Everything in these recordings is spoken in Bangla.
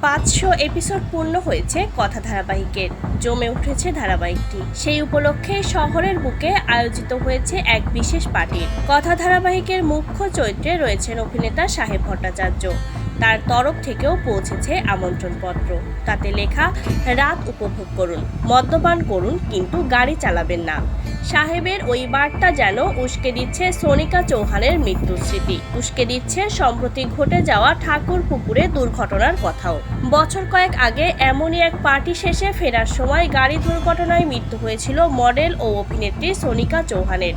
পাঁচশো এপিসোড পূর্ণ হয়েছে কথা ধারাবাহিকের জমে উঠেছে ধারাবাহিকটি। সেই উপলক্ষে শহরের বুকে আয়োজিত হয়েছে এক বিশেষ পার্টির। কথা ধারাবাহিকের মুখ্য চরিত্রে রয়েছেন অভিনেতা সাহেব ভট্টাচার্য। তার তরফ থেকেও পৌঁছেছে আমন্ত্রণপত্র। তাতে লেখা, রাত উপভোগ করুন, মদ্যপান করুন, কিন্তু গাড়ি চালাবেন না। সাহেবের ওই বার্তা যেন উস্কে দিচ্ছে সোনিকা চৌহানের মৃত্যুর স্মৃতি। উস্কে দিচ্ছে সম্প্রতি ঘটে যাওয়া ঠাকুর পুকুরে দুর্ঘটনার কথাও। বছর কয়েক আগে এমনই এক পার্টি শেষে ফেরার সময় গাড়ি দুর্ঘটনায় মৃত্যু হয়েছিল মডেল ও অভিনেত্রী সোনিকা চৌহানের।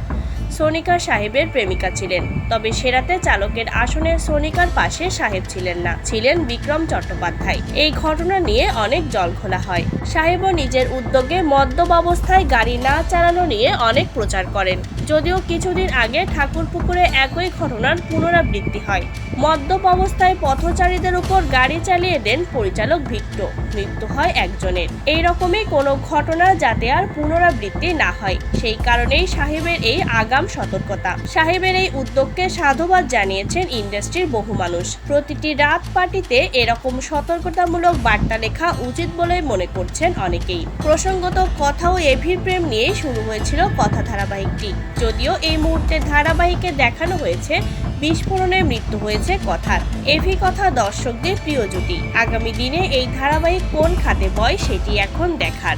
সোনিকা সাহেবের প্রেমিকা ছিলেন। তবে সেরাতে চালকের আসনে সোনিকার পাশে সাহেব ছিলেন না। ছিলেন বিক্রম চট্টোপাধ্যায়। এই ঘটনা নিয়ে অনেক জল খোলা হয়। সাহেবও নিজের উদ্যোগে মদ্যপ অবস্থায় গাড়ি না চালানো নিয়ে অনেক প্রচার করেন। যদিও কিছুদিন আগে ঠাকুরপুকুরে একই ঘটনার পুনরাবৃত্তি হয়। মদ্যপ অবস্থায় পথচারীদের উপর গাড়ি চালিয়ে দেন পরিচালক ভিক্টো মৃত্যু হয় একজনের। এই রকমই কোনো ঘটনা যাতে আর পুনরাবৃত্তি না হয়। সেই কারণেই সাহেবের এই আগাম সতর্কতা। সাহেবের এই উদ্যোগকে সাধুবাদ জানিয়েছেন ইন্ডাস্ট্রির বহু মানুষ। প্রতিটি রাত পার্টিতে এরকম সতর্কতামূলক বার্তা লেখা উচিত বলে মনে করছেন অনেকেই। প্রসঙ্গত কথা ও এভির প্রেম নিয়েই শুরু হয়েছিল কথা ধারাবাহিকটি। যদিও এই মুহূর্তে ধারাবাহিকে দেখানো হয়েছে, বিস্ফোরণে মৃত্যু হয়েছে কথার। এভি কথা দর্শকদের প্রিয় জুটি আগামী দিনে এই ধারাবাহিক কোন খাতে বয় সেটি এখন দেখার।